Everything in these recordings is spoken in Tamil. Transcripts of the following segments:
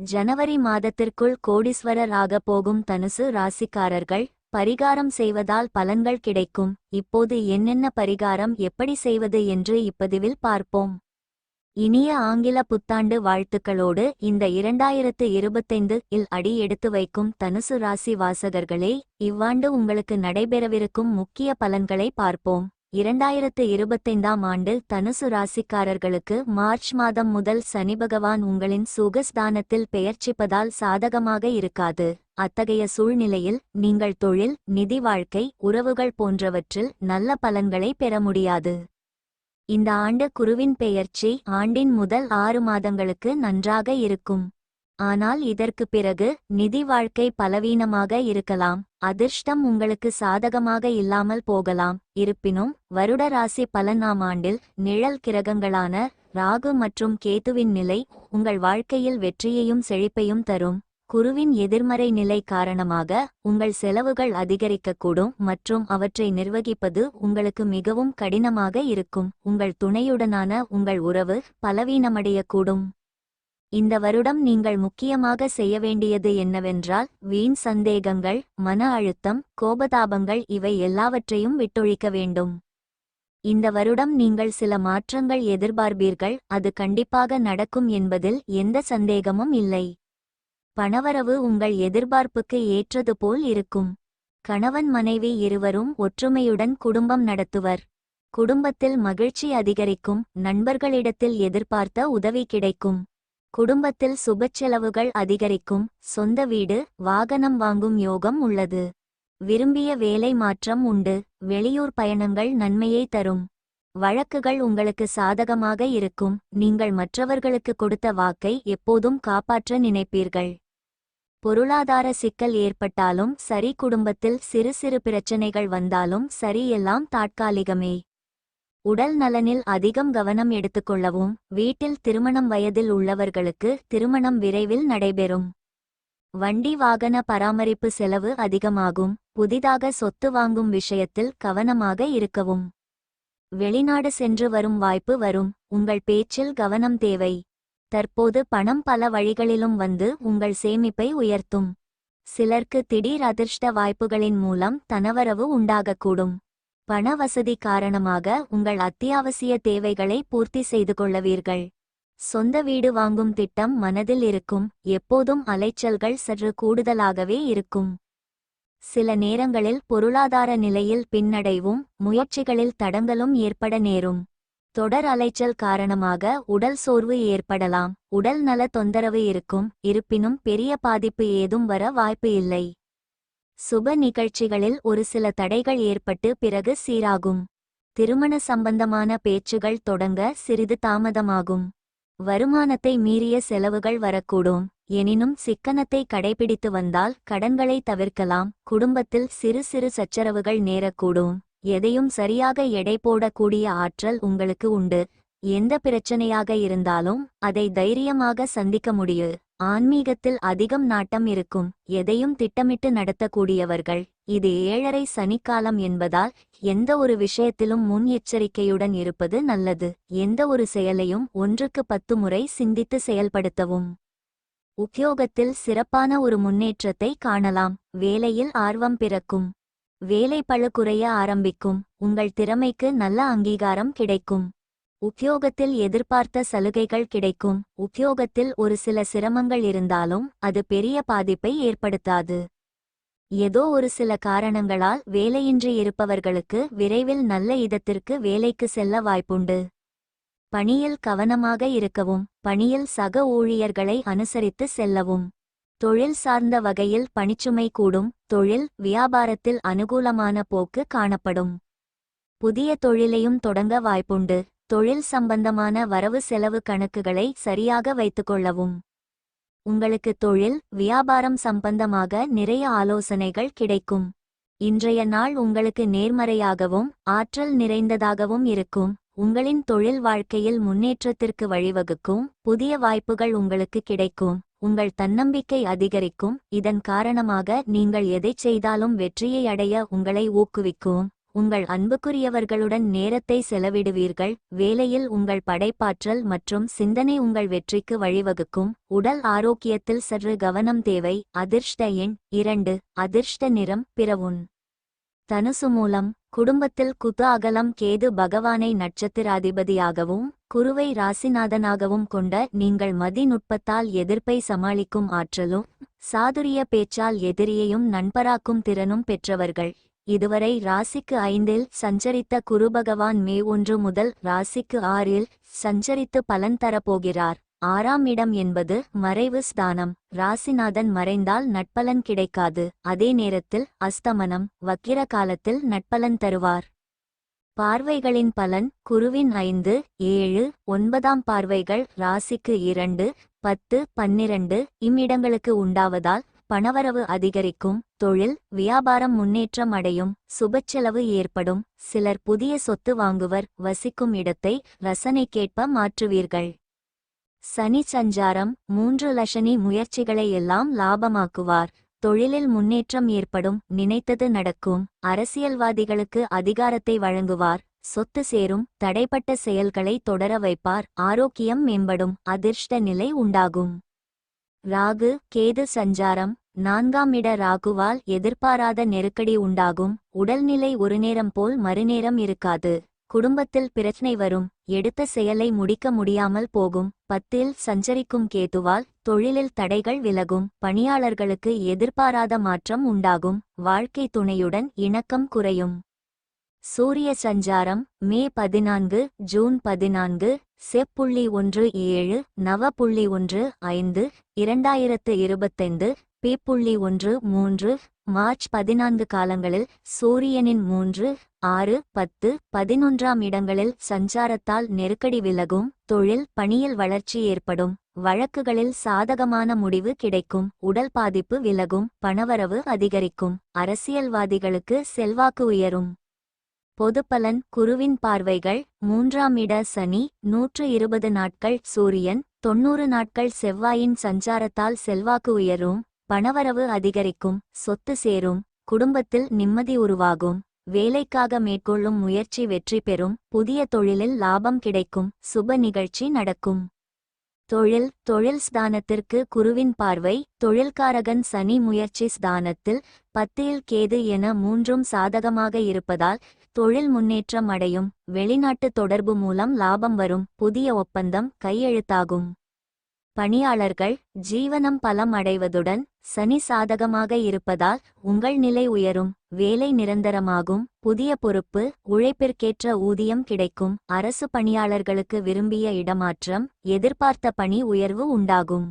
ஜனவரி மாதத்திற்குள் கோடீஸ்வரர் ஆகப் போகும் தனுசு ராசிக்காரர்கள் பரிகாரம் செய்வதால் பலன்கள் கிடைக்கும். இப்போது என்னென்ன பரிகாரம் எப்படி செய்வது என்று இப்பதிவில் பார்ப்போம். இனிய ஆங்கில புத்தாண்டு வாழ்த்துக்களோடு இந்த இரண்டாயிரத்து இருபத்தைந்து இல் அடி எடுத்து வைக்கும் தனுசு ராசி வாசகர்களே இவ்வாண்டு உங்களுக்கு நடைபெறவிருக்கும் முக்கிய பலன்களை பார்ப்போம். இரண்டாயிரத்து இருபத்தைந்தாம் ஆண்டில் தனுசு ராசிக்காரர்களுக்கு மார்ச் மாதம் முதல் சனி பகவான் உங்களின் சுகஸ்தானத்தில் பெயர்ச்சிப்பதால் சாதகமாக இருக்காது. அத்தகைய சூழ்நிலையில் நீங்கள் தொழில் நிதி வாழ்க்கை உறவுகள் போன்றவற்றில் நல்ல பலன்களை பெற முடியாது. இந்த ஆண்டு குருவின் பெயர்ச்சி ஆண்டின் முதல் ஆறு மாதங்களுக்கு நன்றாக இருக்கும். ஆனால் இதற்கு பிறகு நிதி வாழ்க்கை பலவீனமாக இருக்கலாம் அதிர்ஷ்டம் உங்களுக்கு சாதகமாக இல்லாமல் போகலாம். இருப்பினும் வருட ராசி பலனாம் ஆண்டில் நிழல் கிரகங்களான ராகு மற்றும் கேதுவின் நிலை உங்கள் வாழ்க்கையில் வெற்றியையும் செழிப்பையும் தரும். குருவின் எதிர்மறை நிலை காரணமாக உங்கள் செலவுகள் அதிகரிக்கக்கூடும் மற்றும் அவற்றை நிர்வகிப்பது உங்களுக்கு மிகவும் கடினமாக இருக்கும். உங்கள் துணையுடனான உங்கள் உறவு பலவீனமடையக்கூடும். இந்த வருடம் நீங்கள் முக்கியமாக செய்ய வேண்டியது என்னவென்றால் வீண் சந்தேகங்கள் மன அழுத்தம் கோபதாபங்கள் இவை எல்லாவற்றையும் விட்டொழிக்க வேண்டும். இந்த வருடம் நீங்கள் சில மாற்றங்கள் எதிர்பார்ப்பீர்கள் அது கண்டிப்பாக நடக்கும் என்பதில் எந்த சந்தேகமும் இல்லை. பணவரவு உங்கள் எதிர்பார்ப்புக்கு ஏற்றது போல் இருக்கும். கணவன் மனைவி இருவரும் ஒற்றுமையுடன் குடும்பம் நடத்துவர். குடும்பத்தில் மகிழ்ச்சி அதிகரிக்கும் நண்பர்களிடத்தில் எதிர்பார்த்த உதவி கிடைக்கும். குடும்பத்தில் சுபச்செலவுகள் அதிகரிக்கும் சொந்த வீடு வாகனம் வாங்கும் யோகம் உள்ளது. விரும்பிய வேலை மாற்றம் உண்டு வெளியூர் பயணங்கள் நன்மையை தரும். வழக்குகள் உங்களுக்கு சாதகமாக இருக்கும் நீங்கள் மற்றவர்களுக்கு கொடுத்த வாக்கை எப்போதும் காப்பாற்ற நினைப்பீர்கள். பொருளாதார சிக்கல் ஏற்பட்டாலும் சரி குடும்பத்தில் சிறு சிறு பிரச்சனைகள் வந்தாலும் சரி எல்லாம் தாட்காலிகமே உடல் நலனில் அதிகம் கவனம் எடுத்துக்கொள்ளவும் வீட்டில் திருமணம் வயதில் உள்ளவர்களுக்கு திருமணம் விரைவில் நடைபெறும். வண்டி வாகன பராமரிப்பு செலவு அதிகமாகும் புதிதாக சொத்து வாங்கும் விஷயத்தில் கவனமாக இருக்கவும். வெளிநாடு சென்று வரும் வாய்ப்பு வரும் உங்கள் பேச்சில் கவனம் தேவை. தற்போது பணம் பல வழிகளிலும் வந்து உங்கள் சேமிப்பை உயர்த்தும். சிலர்க்கு திடீர் அதிர்ஷ்ட வாய்ப்புகளின் மூலம் தனவரவு உண்டாகக்கூடும். பண வசதி காரணமாக உங்கள் அத்தியாவசிய தேவைகளை பூர்த்தி செய்து கொள்ளவீர்கள். சொந்த வீடு வாங்கும் திட்டம் மனதில் இருக்கும் எப்போதும் அலைச்சல்கள் சற்று கூடுதலாகவே இருக்கும். சில நேரங்களில் பொருளாதார நிலையில் பின்னடைவும் முயற்சிகளில் தடங்கலும் ஏற்பட நேரும். தொடர் அலைச்சல் காரணமாக உடல் சோர்வு ஏற்படலாம் உடல் நல தொந்தரவு இருக்கும் இருப்பினும் பெரிய பாதிப்பு ஏதும் வர வாய்ப்பு இல்லை. சுப நிகழ்ச்சிகளில் ஒரு சில தடைகள் ஏற்பட்டு பிறகு சீராகும். திருமண சம்பந்தமான பேச்சுகள் தொடங்க சிறிது தாமதமாகும். வருமானத்தை மீறிய செலவுகள் வரக்கூடும். எனினும் சிக்கனத்தை கடைபிடித்து வந்தால் கடன்களை தவிர்க்கலாம். குடும்பத்தில் சிறு சிறு சச்சரவுகள் நேரக்கூடும். எதையும் சரியாக எடை போடக்கூடிய ஆற்றல் உங்களுக்கு உண்டு. எந்த பிரச்சனையாக இருந்தாலும் அதை தைரியமாக சந்திக்க முடியும். ஆன்மீகத்தில் அதிகம் நாட்டம் இருக்கும் எதையும் திட்டமிட்டு நடத்தக்கூடியவர்கள். இது ஏழரை சனிக்காலம் என்பதால் எந்த ஒரு விஷயத்திலும் முன் எச்சரிக்கையுடன் இருப்பது நல்லது. எந்த ஒரு செயலையும் ஒன்றுக்கு பத்து முறை சிந்தித்து செயல்படுத்தவும். உத்தியோகத்தில் சிறப்பான ஒரு முன்னேற்றத்தை காணலாம். வேலையில் ஆர்வம் பிறக்கும். வேலை பழு குறைய ஆரம்பிக்கும். உங்கள் திறமைக்கு நல்ல அங்கீகாரம் கிடைக்கும். உத்தியோகத்தில் எதிர்பார்த்த சலுகைகள் கிடைக்கும். உத்தியோகத்தில் ஒரு சில சிரமங்கள் இருந்தாலும் அது பெரிய பாதிப்பை ஏற்படுத்தாது. ஏதோ ஒரு சில காரணங்களால் வேலையின்றி இருப்பவர்களுக்கு விரைவில் நல்ல இடத்திற்கு வேலைக்கு செல்ல வாய்ப்புண்டு. பணியில் கவனமாக இருக்கவும் பணியில் சக ஊழியர்களை அனுசரித்து செல்லவும். தொழில் சார்ந்த வகையில் பணிச்சுமை கூடும் தொழில் வியாபாரத்தில் அனுகூலமான போக்கு காணப்படும். புதிய தொழிலையும் தொடங்க வாய்ப்புண்டு. தொழில் சம்பந்தமான வரவு செலவு கணக்குகளை சரியாக வைத்துக்கொள்ளவும் உங்களுக்கு தொழில் வியாபாரம் சம்பந்தமாக நிறைய ஆலோசனைகள் கிடைக்கும். இன்றைய நாள் உங்களுக்கு நேர்மறையாகவும் ஆற்றல் நிறைந்ததாகவும் இருக்கும். உங்களின் தொழில் வாழ்க்கையில் முன்னேற்றத்திற்கு வழிவகுக்கும் புதிய வாய்ப்புகள் உங்களுக்கு கிடைக்கும். உங்கள் தன்னம்பிக்கை அதிகரிக்கும். இதன் காரணமாக நீங்கள் எதைச் செய்தாலும் வெற்றியை அடைய உங்களை ஊக்குவிக்கும். உங்கள் அன்புக்குரியவர்களுடன் நேரத்தை செலவிடுவீர்கள். வேலையில் உங்கள் படைப்பாற்றல் மற்றும் சிந்தனை உங்கள் வெற்றிக்கு வழிவகுக்கும். உடல் ஆரோக்கியத்தில் சற்று கவனம் தேவை. அதிர்ஷ்ட எண் இரண்டு. அதிர்ஷ்ட நிறம் பிறவுன் தனுசு மூலம். குடும்பத்தில் குத்து அகலம் கேது பகவானை நட்சத்திராதிபதியாகவும் குருவை ராசிநாதனாகவும் கொண்ட நீங்கள் மதிநுட்பத்தால் எதிர்ப்பை சமாளிக்கும் ஆற்றலும் சாதுரிய பேச்சால் எதிரியையும் நண்பராக்கும் திறனும் பெற்றவர்கள். இதுவரை ராசிக்கு ஐந்தில் சஞ்சரித்த குரு பகவான் மே ஒன்று முதல் ராசிக்கு ஆறில் சஞ்சரித்து பலன் தரப்போகிறார். ஆறாம் இடம் என்பது மறைவு ஸ்தானம். ராசிநாதன் மறைந்தால் நட்பலன் கிடைக்காது. அதே நேரத்தில் அஸ்தமனம் வக்கிர காலத்தில் நட்பலன் தருவார். பார்வைகளின் பலன் குருவின் ஐந்து ஏழு ஒன்பதாம் பார்வைகள் ராசிக்கு இரண்டு பத்து பன்னிரண்டு இம்மிடங்களுக்கு உண்டாவதால் பணவரவு அதிகரிக்கும் தொழில் வியாபாரம் முன்னேற்றம் அடையும் சுபச்செலவு ஏற்படும் சிலர் புதிய சொத்து வாங்குவர் வசிக்கும் இடத்தை ரசனைக்கேற்ப மாற்றுவீர்கள். சனி சஞ்சாரம் மூன்று லட்சணி முயற்சிகளை எல்லாம் லாபமாக்குவார். தொழிலில் முன்னேற்றம் ஏற்படும் நினைத்தது நடக்கும் அரசியல்வாதிகளுக்கு அதிகாரத்தை வழங்குவார் சொத்து சேரும் தடைப்பட்ட செயல்களை தொடர வைப்பார் ஆரோக்கியம் மேம்படும் அதிர்ஷ்ட நிலை உண்டாகும். ராகு கேது சஞ்சாரம் நான்காம் இட ராகுவால் எதிர்பாராத நெருக்கடி உண்டாகும். உடல்நிலை ஒரு நேரம் போல் மறுநேரம் இருக்காது. குடும்பத்தில் பிரச்சனை வரும். எடுத்த செயலை முடிக்க முடியாமல் போகும். பத்தில் சஞ்சரிக்கும் கேதுவால் தொழிலில் தடைகள் விலகும். பணியாளர்களுக்கு எதிர்பாராத மாற்றம் உண்டாகும். வாழ்க்கை துணையுடன் இணக்கம் குறையும். சூரிய சஞ்சாரம் மே பதினான்கு ஜூன் பதினான்கு செப்புள்ளி ஒன்று ஏழு நவ புள்ளி ஒன்று ஐந்து இரண்டாயிரத்து இருபத்தைந்து பி புள்ளி ஒன்று மூன்று மார்ச் பதினான்கு காலங்களில் சூரியனின் மூன்று ஆறு பத்து பதினொன்றாம் இடங்களில் சஞ்சாரத்தால் நெருக்கடி விலகும் தொழில் பணியில் வளர்ச்சி ஏற்படும் வழக்குகளில் சாதகமான முடிவு கிடைக்கும் உடல் பாதிப்பு விலகும் பணவரவு அதிகரிக்கும் அரசியல்வாதிகளுக்கு செல்வாக்கு உயரும். பொதுப்பலன் குருவின் பார்வைகள் மூன்றாம் இட சனி நூற்று இருபது நாட்கள் சூரியன் தொன்னூறு நாட்கள் செவ்வாயின் சஞ்சாரத்தால் செல்வாக்கு உயரும் பணவரவு அதிகரிக்கும் சொத்து சேரும் குடும்பத்தில் நிம்மதி உருவாகும் வேலைக்காக மேற்கொள்ளும் முயற்சி வெற்றி பெறும் புதிய தொழிலில் லாபம் கிடைக்கும் சுப நிகழ்ச்சி நடக்கும். தொழில் தொழில் ஸ்தானத்திற்கு குருவின் பார்வை தொழில்காரகன் சனி முயற்சி ஸ்தானத்தில் பத்தியில் கேது என மூன்றும் சாதகமாக இருப்பதால் தொழில் முன்னேற்றம் அடையும் வெளிநாட்டு தொடர்பு மூலம் லாபம் வரும் புதிய ஒப்பந்தம் கையெழுத்தாகும். பணியாளர்கள் ஜீவனம் பலம் அடைவதுடன் சனி சாதகமாக இருப்பதால் உங்கள் நிலை உயரும் வேலை நிரந்தரமாகும் புதிய பொறுப்பு உழைப்பிற்கேற்ற ஊதியம் கிடைக்கும் அரசு பணியாளர்களுக்கு விரும்பிய இடமாற்றம் எதிர்பார்த்த பணி உயர்வு உண்டாகும்.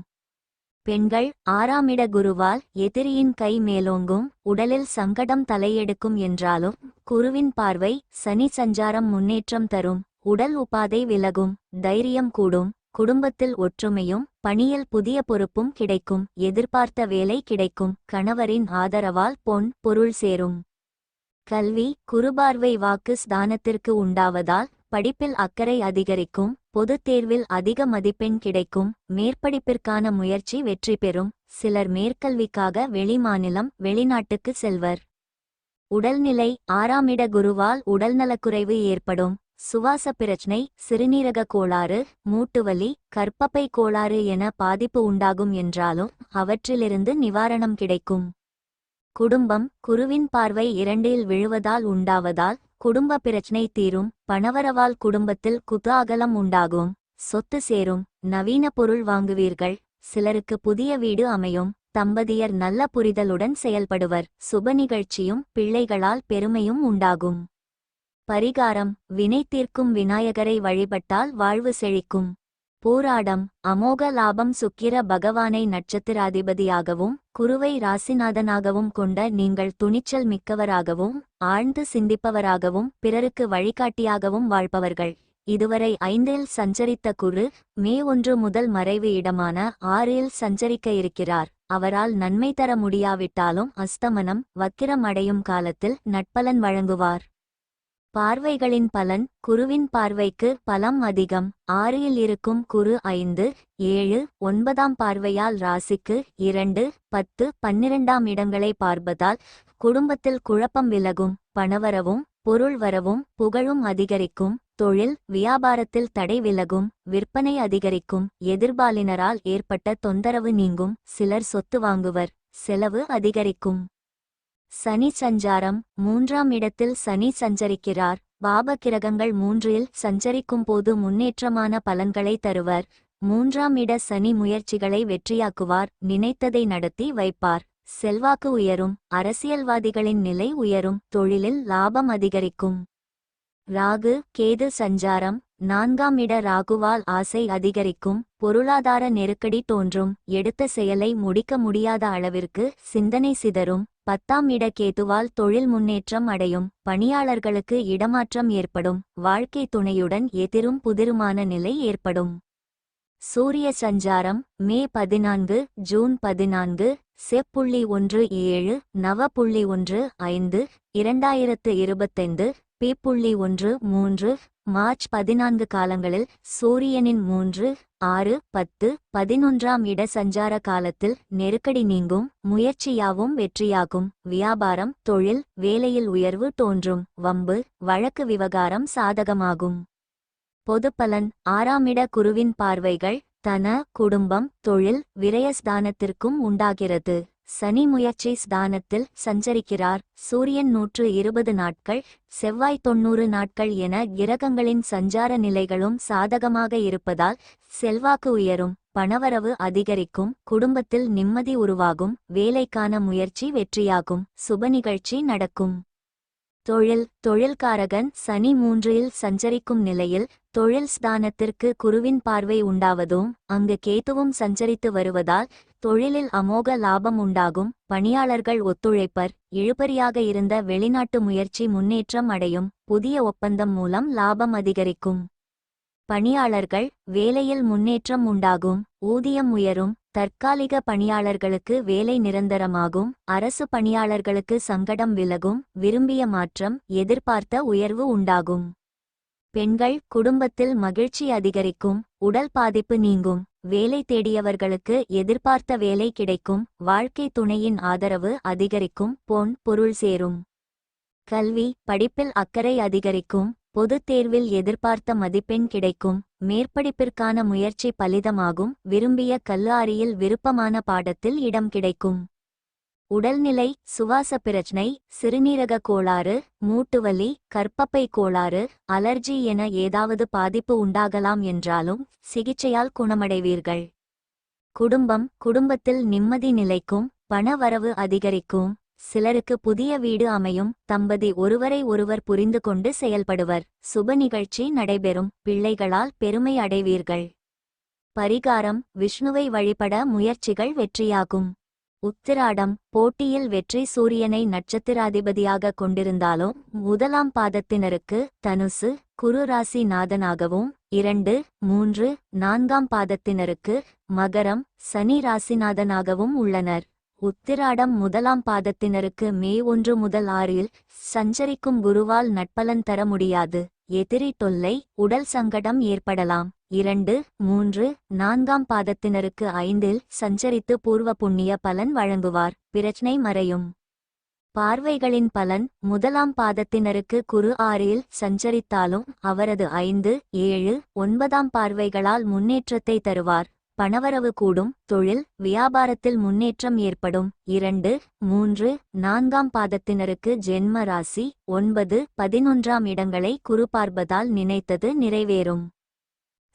பெண்கள் ஆறாமிட குருவால் எதிரியின் கை மேலோங்கும் உடலில் சங்கடம் தலையெடுக்கும் என்றாலும் குருவின் பார்வை சனி சஞ்சாரம் முன்னேற்றம் தரும் உடல் உபாதை விலகும் தைரியம் கூடும். குடும்பத்தில் ஒற்றுமையும் பணியில் புதிய பொறுப்பும் கிடைக்கும் எதிர்பார்த்த வேலை கிடைக்கும் கணவரின் ஆதரவால் பொன் பொருள் சேரும். கல்வி குருபார்வை வாக்கு ஸ்தானத்திற்கு உண்டாவதால் படிப்பில் அக்கறை அதிகரிக்கும் பொதுத் தேர்வில் அதிக மதிப்பெண் கிடைக்கும் மேற்படிப்பிற்கான முயற்சி வெற்றி பெறும் சிலர் மேற்கல்விக்காக வெளிமாநிலம் வெளிநாட்டுக்கு செல்வர். உடல்நிலை ஆறாமிட குருவால் உடல்நலக்குறைவு ஏற்படும். சுவாச பிரச்சனை சிறுநீரக கோளாறு மூட்டுவலி கற்பப்பை கோளாறு என பாதிப்பு உண்டாகும் என்றாலும் அவற்றிலிருந்து நிவாரணம் கிடைக்கும். குடும்பம் குருவின் பார்வை இரண்டில் விழுவதால் உண்டாவதால் குடும்ப பிரச்சனை தீரும் பணவரவால் குடும்பத்தில் குதாகலம் உண்டாகும் சொத்து சேரும் நவீன பொருள் வாங்குவீர்கள் சிலருக்கு புதிய வீடு அமையும் தம்பதியர் நல்ல புரிதலுடன் செயல்படுவர் சுப நிகழ்ச்சியும் பிள்ளைகளால் பெருமையும் உண்டாகும். பரிகாரம் வினை தீர்க்கும் விநாயகரை வழிபட்டால் வாழ்வு செழிக்கும். போராடம் அமோக லாபம் சுக்கிர பகவானை நட்சத்திராதிபதியாகவும் குருவை ராசிநாதனாகவும் கொண்ட நீங்கள் துணிச்சல் மிக்கவராகவும் ஆழ்ந்து சிந்திப்பவராகவும் பிறருக்கு வழிகாட்டியாகவும் வாழ்பவர்கள். இதுவரை ஐந்தில் சஞ்சரித்த குரு மே ஒன்று முதல் மறைவு இடமான ஆறில் சஞ்சரிக்க இருக்கிறார். அவரால் நன்மை தர முடியாவிட்டாலும் அஸ்தமனம் வக்கிரம் அடையும் காலத்தில் நட்பலன் வழங்குவார். பார்வைகளின் பலன் குருவின் பார்வைக்கு பலம் அதிகம். ஆறில் இருக்கும் குரு ஐந்து ஏழு ஒன்பதாம் பார்வையால் ராசிக்கு இரண்டு பத்து பன்னிரண்டாம் இடங்களை பார்ப்பதால் குடும்பத்தில் குழப்பம் விலகும். பணவரவும் பொருள் வரவும் புகழும் அதிகரிக்கும். தொழில் வியாபாரத்தில் தடை விலகும். விற்பனை அதிகரிக்கும். எதிர்பாலினரால் ஏற்பட்ட தொந்தரவு நீங்கும். சிலர் சொத்து வாங்குவர். செலவு அதிகரிக்கும். சனி சஞ்சாரம் மூன்றாம் இடத்தில் சனி சஞ்சரிக்கிறார். பாப கிரகங்கள் மூன்றில் சஞ்சரிக்கும் போது முன்னேற்றமான பலன்களை தருவர். மூன்றாம் இட சனி முயற்சிகளை வெற்றியாக்குவார் நினைத்ததை நடத்தி வைப்பார். செல்வாக்கு உயரும் அரசியல்வாதிகளின் நிலை உயரும் தொழிலில் லாபம் அதிகரிக்கும். ராகு கேது சஞ்சாரம் நான்காம் இட ராகுவால் ஆசை அதிகரிக்கும் பொருளாதார நெருக்கடி தோன்றும் எடுத்த செயலை முடிக்க முடியாத அளவிற்கு சிந்தனை சிதறும் பத்தாம் இட கேதுவால் தொழில் முன்னேற்றம் அடையும் பணியாளர்களுக்கு இடமாற்றம் ஏற்படும் வாழ்க்கை துணையுடன் எதிரும் புதிருமான நிலை ஏற்படும். சூரிய சஞ்சாரம் மே பதினான்கு ஜூன் பதினான்கு செப்புள்ளி ஒன்று ஏழு நவ புள்ளி ஒன்று ஐந்து இரண்டாயிரத்து இருபத்தைந்து பி புள்ளி ஒன்று மூன்று மார்ச் பதினான்கு காலங்களில் சூரியனின் மூன்று ஆறு பத்து பதினொன்றாம் இட சஞ்சார காலத்தில் நெருக்கடி நீங்கும் முயற்சியாவும் வெற்றியாகும் வியாபாரம் தொழில் வேலையில் உயர்வு தோன்றும் வம்பு வழக்கு விவகாரம் சாதகமாகும். பொதுப்பலன் ஆறாமிட குருவின் பார்வைகள் தன குடும்பம் தொழில் விரயஸ்தானத்திற்கும் உண்டாகிறது. சனி முயற்சி ஸ்தானத்தில் சஞ்சரிக்கிறார். சூரியன் நூற்று இருபது நாட்கள் செவ்வாய் தொன்னூறு நாட்கள் என கிரகங்களின் சஞ்சார நிலைகளும் சாதகமாக இருப்பதால் செல்வாக்கு உயரும் பணவரவு அதிகரிக்கும் குடும்பத்தில் நிம்மதி உருவாகும் வேலைக்கான முயற்சி வெற்றியாகும் சுப நிகழ்ச்சி நடக்கும். தொழில் தொழில்காரகன் சனி மூன்றில் சஞ்சரிக்கும் நிலையில் தொழில் ஸ்தானத்திற்கு குருவின் பார்வை உண்டாவதும் அங்கு கேத்துவும் சஞ்சரித்து வருவதால் தொழிலில் அமோக லாபம் உண்டாகும். பணியாளர்கள் ஒத்துழைப்பர். இழுபறியாக இருந்த வெளிநாட்டு முயற்சி முன்னேற்றம் அடையும். புதிய ஒப்பந்தம் மூலம் லாபம் அதிகரிக்கும். பணியாளர்கள் வேலையில் முன்னேற்றம் உண்டாகும். ஊதியம் உயரும். தற்காலிக பணியாளர்களுக்கு வேலை நிரந்தரமாகும். அரசு பணியாளர்களுக்கு சங்கடம் விலகும். விரும்பிய மாற்றம் எதிர்பார்த்த உயர்வு உண்டாகும். பெண்கள் குடும்பத்தில் மகிழ்ச்சி அதிகரிக்கும். உடல் பாதிப்பு நீங்கும். வேலை தேடியவர்களுக்கு எதிர்பார்த்த வேலை கிடைக்கும். வாழ்க்கை துணையின் ஆதரவு அதிகரிக்கும். பொன் பொருள் சேரும். கல்வி படிப்பில் அக்கறை அதிகரிக்கும். பொதுத் தேர்வில் எதிர்பார்த்த மதிப்பெண் கிடைக்கும். மேற்படிப்பிற்கான முயற்சி பலிதமாகும். விரும்பிய கல்லாரியில் விருப்பமான பாடத்தில் இடம் கிடைக்கும். உடல்நிலை சுவாச பிரச்சனை சிறுநீரக கோளாறு மூட்டுவலி கற்பப்பை கோளாறு அலர்ஜி என ஏதாவது பாதிப்பு உண்டாகலாம் என்றாலும் சிகிச்சையால் குணமடைவீர்கள். குடும்பம் குடும்பத்தில் நிம்மதி நிலைக்கும் பண வரவு அதிகரிக்கும் சிலருக்கு புதிய வீடு அமையும் தம்பதி ஒருவரை ஒருவர் புரிந்து கொண்டு செயல்படுவர் சுப நிகழ்ச்சி நடைபெறும் பிள்ளைகளால் பெருமை அடைவீர்கள். பரிகாரம் விஷ்ணுவை வழிபட முயற்சிகள் வெற்றியாகும். உத்திராடம் போட்டியில் வெற்றி சூரியனை நட்சத்திராதிபதியாக கொண்டிருந்தாலும் முதலாம் பாதத்தினருக்கு தனுசு குரு ராசி நாதனாகவும் இரண்டு மூன்று நான்காம் பாதத்தினருக்கு மகரம் சனி ராசிநாதனாகவும் உள்ளனர். உத்திராடம் முதலாம் பாதத்தினருக்கு மே ஒன்று முதல் ஆறில் சஞ்சரிக்கும் குருவால் நட்பலன் தர முடியாது. எதிரி தொல்லை உடல் சங்கடம் ஏற்படலாம். இரண்டு மூன்று நான்காம் பாதத்தினருக்கு ஐந்தில் சஞ்சரித்து பூர்வ புண்ணிய பலன் வழங்குவார். பிரச்சனை மறையும். பார்வைகளின் பலன் முதலாம் பாதத்தினருக்கு குரு ஆறில் சஞ்சரித்தாலும் அவரது ஐந்து ஏழு ஒன்பதாம் பார்வைகளால் முன்னேற்றத்தை தருவார். பணவரவு கூடும் தொழில் வியாபாரத்தில் முன்னேற்றம் ஏற்படும். இரண்டு மூன்று நான்காம் பாதத்தினருக்கு ஜென்ம ராசி ஒன்பது பதினொன்றாம் இடங்களை குறுபார்ப்பதால் நினைத்தது நிறைவேறும்.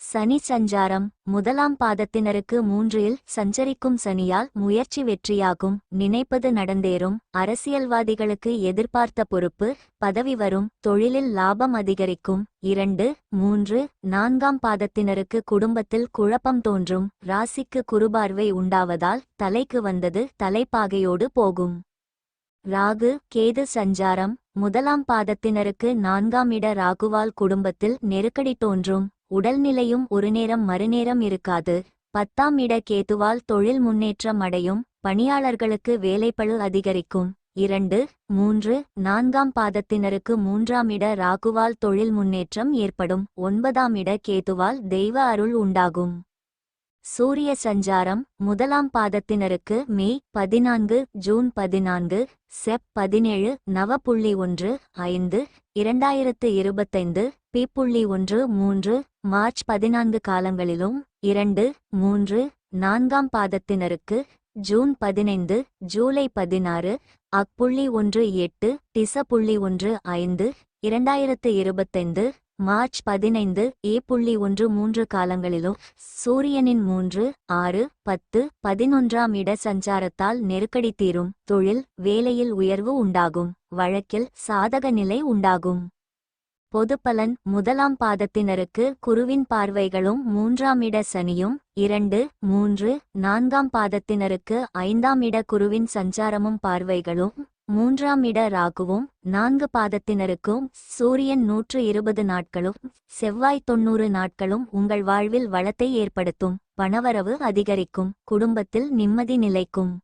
சனி சஞ்சாரம் முதலாம் பாதத்தினருக்கு மூன்றில் சஞ்சரிக்கும் சனியால் முயற்சி வெற்றியாகும் நினைப்பது நடந்தேறும் அரசியல்வாதிகளுக்கு எதிர்பார்த்த பொறுப்பு பதவி வரும் தொழிலில் லாபம் அதிகரிக்கும் இரண்டு மூன்று நான்காம் பாதத்தினருக்கு குடும்பத்தில் குழப்பம் தோன்றும் ராசிக்கு குறுபார்வை உண்டாவதால் தலைக்கு வந்தது தலைப்பாகையோடு போகும். ராகு கேது சஞ்சாரம் முதலாம் பாதத்தினருக்கு நான்காம் இட ராகுவால் குடும்பத்தில் நெருக்கடி தோன்றும் உடல்நிலையும் ஒரு நேரம் மறுநேரம் இருக்காது. பத்தாம் இட கேதுவால் தொழில் முன்னேற்றம் அடையும். பணியாளர்களுக்கு வேலைப்பளு அதிகரிக்கும். இரண்டு மூன்று நான்காம் பாதத்தினருக்கு மூன்றாம் இட ராகுவால் தொழில் முன்னேற்றம் ஏற்படும். ஒன்பதாம் இட கேதுவால் தெய்வ அருள் உண்டாகும். சூரிய சஞ்சாரம் முதலாம் பாதத்தினருக்கு மே பதினான்கு ஜூன் பதினான்கு செப் பதினேழு நவ புள்ளி ஒன்று ஐந்து இரண்டாயிரத்து இருபத்தைந்து பி புள்ளி ஒன்று மூன்று மார்ச் பதினான்கு காலங்களிலும் இரண்டு மூன்று நான்காம் பாதத்தினருக்கு ஜூன் பதினைந்து ஜூலை பதினாறு அப்புள்ளி ஒன்று எட்டு டிச புள்ளி ஒன்று ஐந்து இரண்டாயிரத்து இருபத்தைந்து மார்ச் பதினைந்து ஏ புள்ளி ஒன்று மூன்று காலங்களிலும் சூரியனின் மூன்று ஆறு பத்து பதினொன்றாம் இட சஞ்சாரத்தால் நெருக்கடி தீரும் தொழில் வேலையில் உயர்வு உண்டாகும் வழக்கில் சாதக நிலை உண்டாகும். பொதுப்பலன் முதலாம் பாதத்தினருக்கு குருவின் பார்வைகளும் மூன்றாம் இட சனியும் இரண்டு மூன்று நான்காம் பாதத்தினருக்கு ஐந்தாம் இட குருவின் சஞ்சாரமும் பார்வைகளும் மூன்றாம் இட ராகுவும் நான்கு பாதத்தினருக்கும் சூரியன் நூற்று இருபது நாட்களும் செவ்வாய் தொன்னூறு நாட்களும் உங்கள் வாழ்வில் வளத்தை ஏற்படுத்தும் பணவரவு அதிகரிக்கும் குடும்பத்தில் நிம்மதி நிலைக்கும்.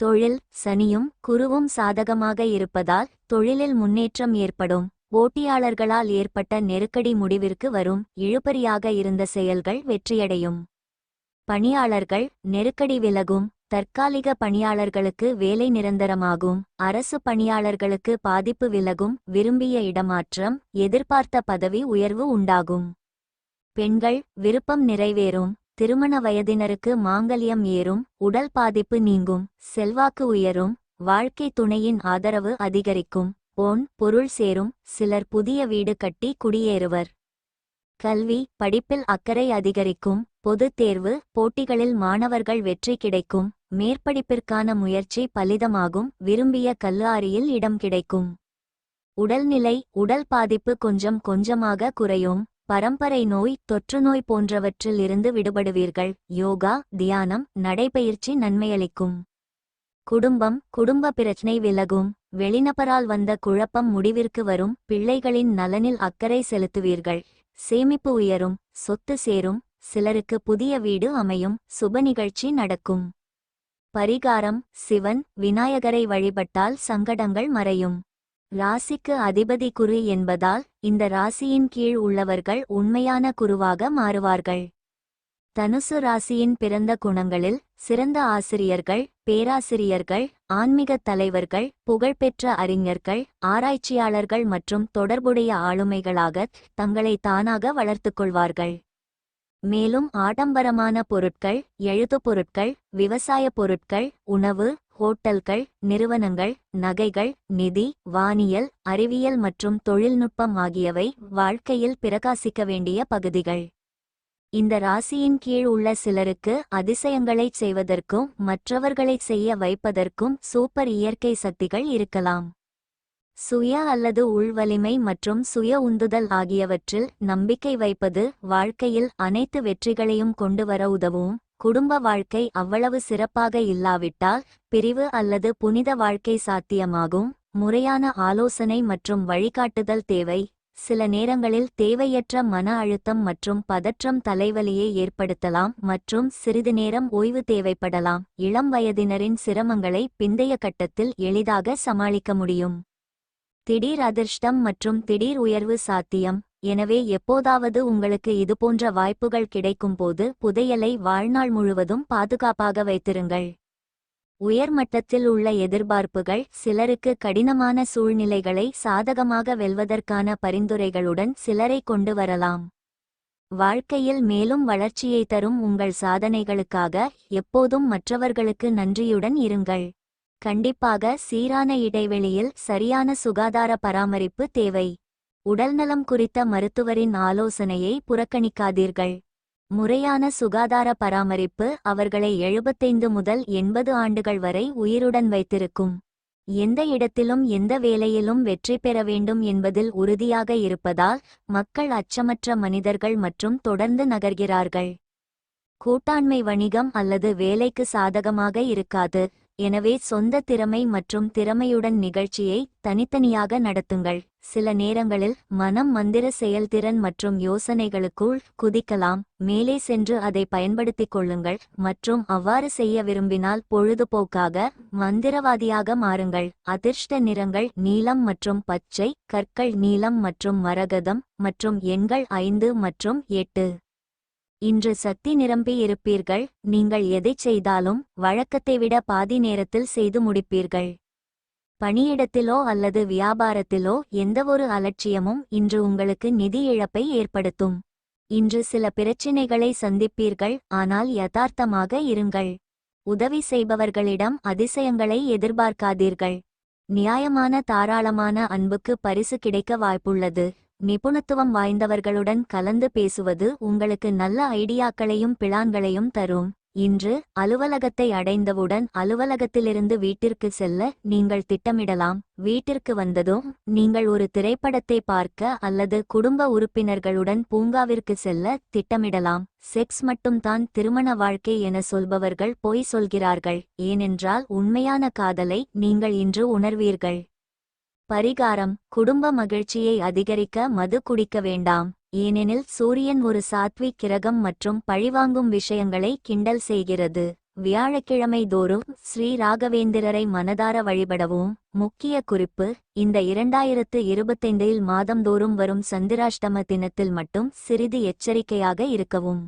தொழில் சனியும் குருவும் சாதகமாக இருப்பதால் தொழிலில் முன்னேற்றம் ஏற்படும். போட்டியாளர்களால் ஏற்பட்ட நெருக்கடி முடிவிற்கு வரும் இழுபறியாக இருந்த செயல்கள் வெற்றியடையும். பணியாளர்கள் நெருக்கடி விலகும். தற்காலிக பணியாளர்களுக்கு வேலை நிரந்தரமாகும். அரசு பணியாளர்களுக்கு பாதிப்பு விலகும். விரும்பிய இடமாற்றம். எதிர்பார்த்த பதவி உயர்வு உண்டாகும். பெண்கள் விருப்பம் நிறைவேறும். திருமண வயதினருக்கு மாங்கல்யம் ஏறும். உடல் பாதிப்பு நீங்கும். செல்வாக்கு உயரும். வாழ்க்கை துணையின் ஆதரவு அதிகரிக்கும். பொன் பொருள் சேரும் சிலர் புதிய வீடு கட்டி குடியேறுவர். கல்வி படிப்பில் அக்கறை அதிகரிக்கும் பொதுத் தேர்வு போட்டிகளில் மாணவர்கள் வெற்றி கிடைக்கும் மேற்படிப்பிற்கான முயற்சி பலிதமாகும் விரும்பிய கல்லாரியில் இடம் கிடைக்கும். உடல்நிலை உடல் பாதிப்பு கொஞ்சம் கொஞ்சமாக குறையும் பரம்பரை நோய் தொற்றுநோய் போன்றவற்றில் இருந்து விடுபடுவீர்கள் யோகா தியானம் நடைபயிற்சி நன்மையளிக்கும். குடும்பம் குடும்ப பிரச்சனை விலகும் வெளிநபரால் வந்த குழப்பம் முடிவிற்கு வரும் பிள்ளைகளின் நலனில் அக்கறை செலுத்துவீர்கள். சேமிப்பு உயரும் சொத்து சேரும் சிலருக்கு புதிய வீடு அமையும் சுப நிகழ்ச்சி நடக்கும். பரிகாரம் சிவன் விநாயகரை வழிபட்டால் சங்கடங்கள் மறையும். ராசிக்கு அதிபதி குரு என்பதால் இந்த ராசியின் கீழ் உள்ளவர்கள் உண்மையான குருவாக மாறுவார்கள். தனுசு ராசியின் பிறந்த குணங்களில் சிறந்த ஆசிரியர்கள் பேராசிரியர்கள் ஆன்மீகத் தலைவர்கள் புகழ்பெற்ற அறிஞர்கள் ஆராய்ச்சியாளர்கள் மற்றும் தொடர்புடைய ஆளுமைகளாக தங்களை தானாக வளர்த்து கொள்வார்கள். மேலும் ஆடம்பரமான பொருட்கள் எழுதுப் பொருட்கள் விவசாய பொருட்கள் உணவு ஹோட்டல்கள் நிறுவனங்கள் நகைகள் நிதி வானியல் அறிவியல் மற்றும் தொழில்நுட்பம் ஆகியவை வாழ்க்கையில் பிரகாசிக்க வேண்டிய பகுதிகள். இந்த ராசியின் கீழ் உள்ள சிலருக்கு அதிசயங்களைச் செய்வதற்கும் மற்றவர்களைச் செய்ய வைப்பதற்கும் சூப்பர் இயற்கை சக்திகள் இருக்கலாம். சுய அல்லது உள்வலிமை மற்றும் சுய உந்துதல் ஆகியவற்றில் நம்பிக்கை வைப்பது வாழ்க்கையில் அனைத்து வெற்றிகளையும் கொண்டு வர உதவும். குடும்ப வாழ்க்கை அவ்வளவு சிறப்பாக இல்லாவிட்டால் பிரிவு அல்லது புனித வாழ்க்கை சாத்தியமாகும். முறையான ஆலோசனை மற்றும் வழிகாட்டுதல் தேவை. சில நேரங்களில் தேவையற்ற மன அழுத்தம் மற்றும் பதற்றம் தலைவலியை ஏற்படுத்தலாம் மற்றும் சிறிது நேரம் ஓய்வு தேவைப்படலாம். இளம் வயதினரின் சிரமங்களை பிந்தைய கட்டத்தில் எளிதாக சமாளிக்க முடியும். திடீர் அதிர்ஷ்டம் மற்றும் திடீர் உயர்வு சாத்தியம். எனவே எப்போதாவது உங்களுக்கு இதுபோன்ற வாய்ப்புகள் கிடைக்கும்போது புதையலை வாழ்நாள் முழுவதும் பாதுகாப்பாக வைத்திருங்கள். உயர்மட்டத்தில் உள்ள எதிர்பார்ப்புகள் சிலருக்கு கடினமான சூழ்நிலைகளை சாதகமாக வெல்வதற்கான பரிந்துரைகளுடன் சிலரை கொண்டு வரலாம். வாழ்க்கையில் மேலும் வளர்ச்சியை தரும் உங்கள் சாதனைகளுக்காக எப்போதும் மற்றவர்களுக்கு நன்றியுடன் இருங்கள். கண்டிப்பாக சீரான இடைவெளியில் சரியான சுகாதார பராமரிப்பு தேவை. உடல்நலம் குறித்த மருத்துவரின் ஆலோசனையை புறக்கணிக்காதீர்கள். முறையான சுகாதார பராமரிப்பு அவர்களை எழுபத்தைந்து முதல் எண்பது ஆண்டுகள் வரை உயிருடன் வைத்திருக்கும். எந்த இடத்திலும் எந்த வேலையிலும் வெற்றி பெற வேண்டும் என்பதில் உறுதியாக இருப்பதால் மக்கள் அச்சமற்ற மனிதர்கள் மற்றும் தொடர்ந்து நகர்கிறார்கள். கூட்டாண்மை வணிகம் அல்லது வேலைக்கு சாதகமாக இருக்காது. எனவே சொந்த திறமை மற்றும் திறமையுடன் நிகழ்ச்சியை தனித்தனியாக நடத்துங்கள். சில நேரங்களில் மனம் மந்திர செயல்திறன் மற்றும் யோசனைகளுக்குள் குதிக்கலாம். மேலே சென்று அதை பயன்படுத்திக் கொள்ளுங்கள் மற்றும் அவ்வாறு செய்ய விரும்பினால் பொழுதுபோக்காக மந்திரவாதியாக மாறுங்கள். அதிர்ஷ்ட நிறங்கள் நீலம் மற்றும் பச்சை கற்கள் நீலம் மற்றும் மரகதம் மற்றும் எண்கள் ஐந்து மற்றும் எட்டு. இன்று சக்தி நிரம்பி இருப்பீர்கள். நீங்கள் எதைச் செய்தாலும் வழக்கத்தை விட பாதி நேரத்தில் செய்து முடிப்பீர்கள். பணியிடத்திலோ அல்லது வியாபாரத்திலோ எந்தவொரு அலட்சியமும் இன்று உங்களுக்கு நிதி இழப்பை ஏற்படுத்தும். இன்று சில பிரச்சினைகளை சந்திப்பீர்கள். ஆனால் யதார்த்தமாக இருங்கள். உதவி செய்பவர்களிடம் அதிசயங்களை எதிர்பார்க்காதீர்கள். நியாயமான தாராளமான அன்புக்கு பரிசு கிடைக்க வாய்ப்புள்ளது. நிபுணத்துவம் வாய்ந்தவர்களுடன் கலந்து பேசுவது உங்களுக்கு நல்ல ஐடியாக்களையும் பிளான்களையும் தரும். இன்று அலுவலகத்தை அடைந்தவுடன் அலுவலகத்திலிருந்து வீட்டிற்கு செல்ல நீங்கள் திட்டமிடலாம். வீட்டிற்கு வந்ததும் நீங்கள் ஒரு திரைப்படத்தை பார்க்க அல்லது குடும்ப உறுப்பினர்களுடன் பூங்காவிற்கு செல்ல திட்டமிடலாம். செக்ஸ் மட்டும்தான் திருமண வாழ்க்கை என சொல்பவர்கள் பொய் சொல்கிறார்கள். ஏனென்றால் உண்மையான காதலை நீங்கள் இன்று உணர்வீர்கள். பரிகாரம் குடும்ப மகிழ்ச்சியை அதிகரிக்க மது குடிக்க வேண்டாம். ஏனெனில் சூரியன் ஒரு சாத்விக் கிரகம் மற்றும் பழிவாங்கும் விஷயங்களை கிண்டல் செய்கிறது. வியாழக்கிழமை தோறும் ஸ்ரீ ராகவேந்திரரை மனதார வழிபடவும். முக்கிய குறிப்பு இந்த இரண்டாயிரத்து இருபத்தைந்தில் மாதந்தோறும் வரும் சந்திராஷ்டம தினத்தில் மட்டும் சிறிது எச்சரிக்கையாக இருக்கவும்.